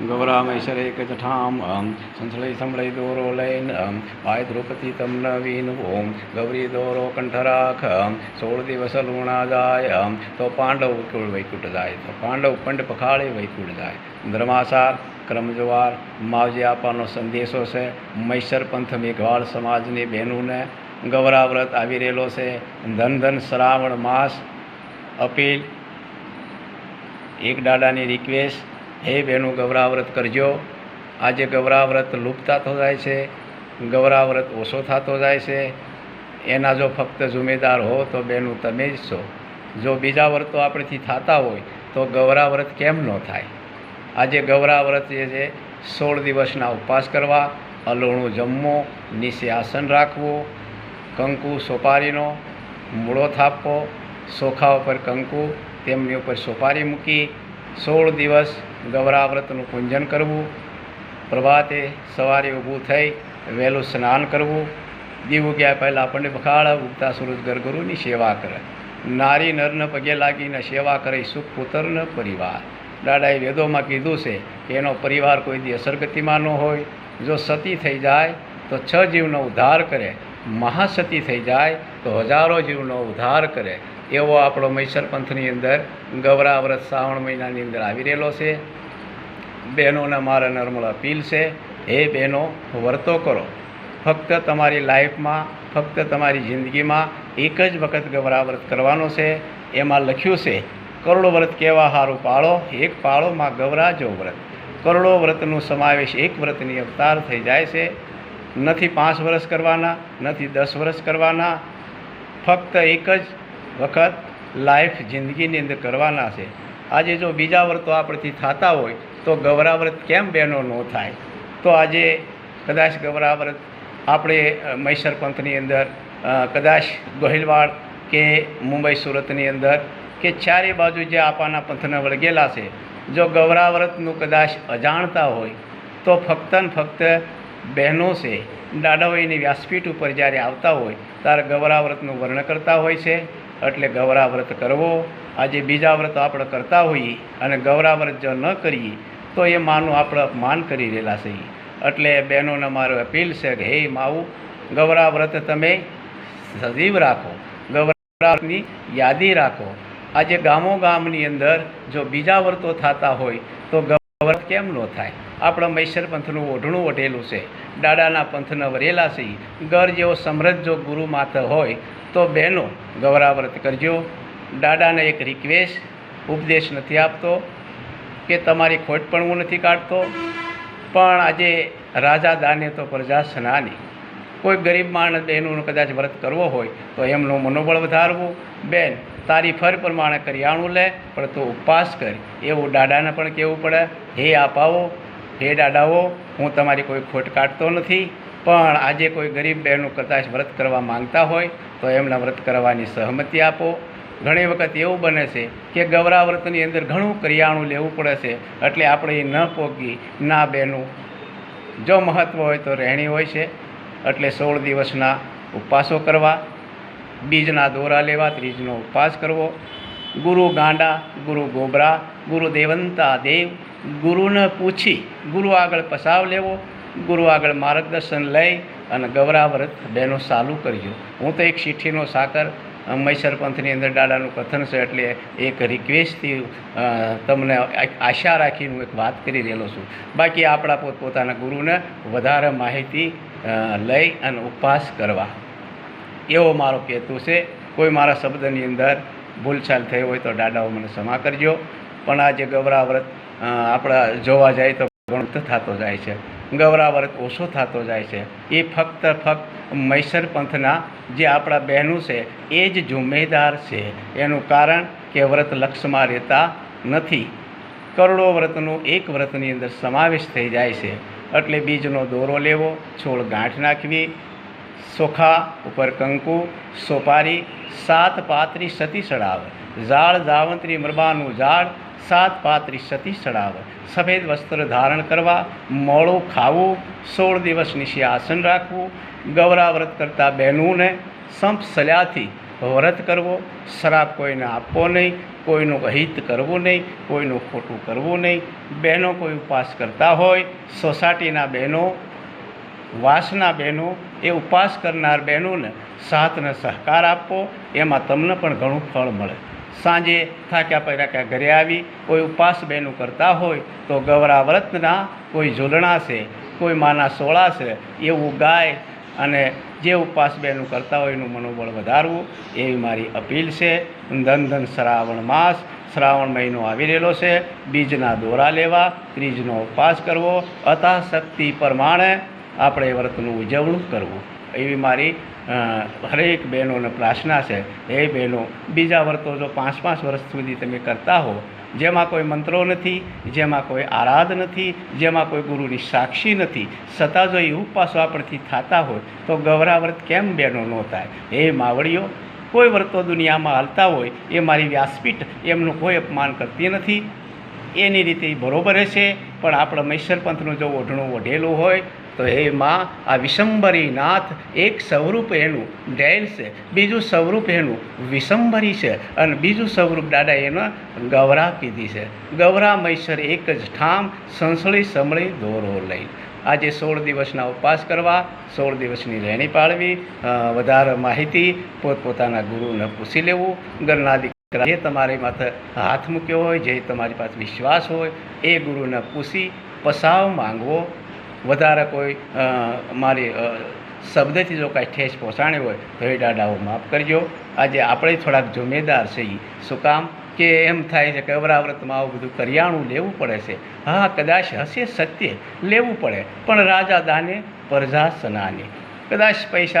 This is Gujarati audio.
ગૌરામૈશ્વર એક જઠામ અમ સંસળઈ સંભળઈ દોરો અમ ભાઈ દ્રૌપદી તમ નવીન ઓમ ગૌરી દોરો કંઠરાખ સોળ દિવસ લુણા જાય તો પાંડવ કુળ વૈકુંઠ જાય તો પાંડવ પંડ પખાળે વૈકુટ જાય ધર્માસાર ક્રમજવાર માવજી આપવાનો સંદેશો છે મૈસર પંથ મેઘવાળ સમાજની બહેનોને ગૌરાવ્રત આવી રહેલો છે ધન ધન શ્રાવણ માસ અપીલ એક દાડાની રિક્વેસ્ટ હે બહેનો ગૌરાવ્રત કરજો. આજે ગૌરાવ્રત લુપ્તા થતો જાય છે ગૌરાવ્રત ઓછો થતો જાય છે. એના જો ફક્ત જુમેદાર હો તો બહેનો તમે જ છો. જો બીજા વ્રતો આપણેથી થતા હોય તો ગૌરાવ્રત કેમ ન થાય? આજે ગૌરાવ્રત જે છે, સોળ દિવસના ઉપવાસ કરવા, અલોણું જમવું, નીચે આસન રાખવું, કંકુ સોપારીનો મૂળો થાપવો, સોખા ઉપર કંકુ, તેમની ઉપર સોપારી મૂકી, સોળ દિવસ ગૌરાવ્રતનું પૂંજન કરવું, પ્રભાતે સવારે ઊભું થઈ વહેલું સ્નાન કરવું. દીવ ઉગ્યા પહેલાં આપણને બખાડા ઉગતા સૂરજ ગરગુરુની સેવા કરે. નારી નરને પગે લાગીને સેવા કરે, સુખ પુત્રને પરિવાર. દાદાએ વેદોમાં કીધું છે કે એનો પરિવાર કોઈ દી અસરગતિમાં ન હોય. જો સતી થઈ જાય તો છ જીવનો ઉદ્ધાર કરે. મહાસતી થઈ જાય તો હજારો જીવનો ઉદ્ધાર કરે. એવો આપણો મૈસર પંથની અંદર ગૌરાવ્રત શ્રાવણ મહિનાની અંદર આવી રહેલો છે. બહેનોને મારા નર્મળ અપીલ છે. હે બહેનો, વર્તો કરો. ફક્ત તમારી લાઈફમાં, ફક્ત તમારી જિંદગીમાં એક જ વખત ગૌરાવ્રત કરવાનો છે. એમાં લખ્યું છે, કરોડો વ્રત કેવા સારું પાળો, એક પાળો માં ગૌરાજો વ્રત. કરોડો વ્રતનો સમાવેશ એક વ્રતની અવતાર થઈ જાય છે. નથી પાંચ વર્ષ કરવાના, નથી દસ વર્ષ કરવાના. ફક્ત એક જ વખત લાઈફ જિંદગીની અંદર કરવાના છે. આજે જો બીજા વ્રતો આપણથી થતા હોય, તો ગૌરાવ્રત કેમ બહેનો ન થાય? તો આજે કદાચ ગૌરાવ્રત આપણે મૈસર પંથની અંદર કદાચ ગોહિલવાડ કે મુંબઈ સુરતની અંદર કે ચારે બાજુ જે આપાના પંથને વળગેલા છે, જો ગૌરાવ્રતનું કદાચ અજાણતા હોય, તો ફક્ત ને ફક્ત બહેનો છે દાડાઓની વ્યાસપીઠ ઉપર જ્યારે આવતા હોય, ત્યારે ગૌરાવ્રતનું વર્ણન કરતા હોય છે. એટલે ગૌરા વ્રત કરવો. આજે બીજા વ્રત આપણે કરતા હોઈએ અને ગૌરાવ્રત જો ન કરીએ, તો એ માનું આપણે અપમાન કરી રહેલા છીએ એટલે બહેનોને મારો અપીલ છે કે, હે માવું ગૌરાવ્રત તમે સજીવ રાખો. ગૌરાવ્રતની યાદી રાખો. આજે ગામો ગામની અંદર જો બીજા વ્રતો થતા હોય, તો ગૌરવ કેમ ન થાય? આપણા મૈસર પંથનું ઓઢણું ઓઢેલું છે. દાડાના પંથના વરેલા છે. ગર જેવો સમૃદ્ધ જો ગુરુ માતા હોય, તો બહેનો ગૌરાવ્રત કરજો. દાદાને એક રિક્વેસ્ટ ઉપદેશ નથી આપતો કે તમારી ખોટ પણ હું નથી કાઢતો. પણ આજે રાજા દાને તો પ્રજા સ્નાની. કોઈ ગરીબ માણસ બહેનોનો કદાચ વ્રત કરવો હોય, તો એમનું મનોબળ વધારવું. બેન, તારી ફર પ્રમાણે કરિયાણું લે, પણ તું ઉપવાસ કર. એવું દાદાને પણ કહેવું પડે. હે આપાઓ હે દાદાઓ, હું તમારી કોઈ ખોટ કાઢતો નથી, પણ આજે કોઈ ગરીબ બહેનો કદાચ વ્રત કરવા માંગતા હોય, તો એમના વ્રત કરવાની સહમતિ આપો. ઘણી વખત એવું બને છે કે ગૌરા વ્રતની અંદર ઘણું કરિયાણું લેવું પડે છે, એટલે આપણે એ ન પોગી, ના બેનું જો મહત્ત્વ હોય તો રહેણી હોય છે, એટલે સોળ દિવસના ઉપવાસો કરવા, બીજના દોરા લેવા, ત્રીજનો ઉપવાસ કરવો. ગુરુ ગાંડા, ગુરુ ગોબરા, ગુરુ દેવંતા દેવ ગુરુને પૂછી, ગુરુ આગળ પસાવ લેવો? ગુરુ આગળ માર્ગદર્શન લઈ અને ગૌરાવ્રત બહેનો ચાલુ કરજો હું તો એક ચિઠ્ઠીનો સાકર મૈસર પંથની અંદર દાદાનું કથન છે એટલે એક રિક્વેસ્ટથી તમને આશા રાખીને હું એક વાત કરી રહેલો છું. બાકી આપણા પોતપોતાના ગુરુને વધારે માહિતી લઈ અને ઉપવાસ કરવા. એવો મારો કહેતું છે. કોઈ મારા શબ્દની અંદર ભૂલચાલ થઈ હોય તો દાદાઓ મને ક્ષમા કરજો. પણ આ જે આપણા જોવા જાય તો ગણત થતો જાય છે ગૌરાવ્રત ઓછો થતો જાય છે. એ ફક્ત ફક્ત મૈસર પંથના જે આપણા બહેનો છે, એ જ જુમ્મેદાર છે. એનું કારણ કે વ્રત લક્ષમાં રહેતા નથી. કરોડો વ્રતનો એક વ્રતની અંદર સમાવેશ થઈ જાય છે. એટલે બીજનો દોરો લેવો, છોડ ગાંઠ નાખવી, સોખા ઉપર કંકુ, સોપારી, સાત પાત્રી સતી સડાવ. ઝાડ જાવંત્રી મરબાનું ઝાડ સાત પાત્રી સતી સડાવ. સફેદ વસ્ત્ર ધારણ કરવા, મોળો ખાવું, સોળ દિવસ નિશી આસન રાખવું ગૌરાવ્રત કરતા બહેનોને સંપ સલ્યાથી વ્રત કરવો, શરાબ કોઈને આપવો નહીં, કોઈનું અહિત કરવું નહીં, કોઈનું ખોટું કરવું નહીં. બહેનો કોઈ ઉપવાસ કરતા હોય, સોસાયટીના બહેનો, વાસના બહેનો, એ ઉપવાસ કરનાર બહેનોને સાથને સહકાર આપવો, એમાં તમને પણ ઘણું ફળ મળે. સાંજે થાક્યા પહેરાક્યા ક્યાં ઘરે આવી, કોઈ ઉપવાસ બહેનું કરતા હોય તો ગૌરા વ્રતના કોઈ ઝૂલણા છે, કોઈ માના સોળા છે, એવું ગાય અને જે ઉપવાસ બહેનું કરતા હોય એનું મનોબળ વધારવું, એવી મારી અપીલ છે. ધન ધન શ્રાવણ માસ, શ્રાવણ મહિનો આવી રહેલો છે. બીજના દોરા લેવા, ત્રીજનો ઉપવાસ કરવો અથાશક્તિ પ્રમાણે આપણે વ્રતનું ઉજવણું કરવું. એવી મારી હરેક બહેનોને પ્રાર્થના છે. એ બહેનો, બીજા વર્તો જો પાંચ પાંચ વર્ષ સુધી તમે કરતા હો, જેમાં કોઈ મંત્રો નથી, જેમાં કોઈ આરાધ નથી, જેમાં કોઈ ગુરુની સાક્ષી નથી છતાં જો એ ઉપવાસો આપણથી થતા હોય, તો ગૌરા વ્રત કેમ બહેનો ન થાય? એ માવડીઓ કોઈ વર્તો દુનિયામાં હાલતા હોય, એ મારી વ્યાસપીઠ એમનું કોઈ અપમાન કરતી નથી. એની રીતે બરોબર છે પણ આપણા મૈસર પંથનો જો ઓઢણો ઓઢેલો હોય તો એમાં આ વિશંભરી નાથ એક સ્વરૂપ એનું ડેલ છે, બીજું સ્વરૂપ એનું, વિશંભરી છે અને બીજું સ્વરૂપ દાદા એના ગૌરા કીધી છે. ગૌરા મૈસર એક જ ઠામ, સંસળી સંભળી દોરો લઈ. આજે સોળ દિવસના ઉપવાસ કરવા, સોળ દિવસની રહેણી પાળવી વધારે માહિતી પોતપોતાના ગુરુને પૂછી લેવું. ઘરના દીકરા, જે તમારી માથે હાથ મૂક્યો હોય, જે તમારી પાસે વિશ્વાસ હોય, એ ગુરુને પૂછી પસાવ માંગવો. વધારે કોઈ મારી શબ્દથી જો કાંઈ ઠેસ પહોંચાણી હોય, તો એ દાદાઓ માફ કરજો. આજે આપણે થોડાક જુમેદાર છીએ શું કામ? કે એમ થાય છે કે અવરાવ્રતમાં આવું બધું કરિયાણું લેવું પડે છે. હા, કદાચ હશે સત્ય, લેવું પડે. પણ રાજા દાને પ્રજા સનાને. કદાચ પૈસા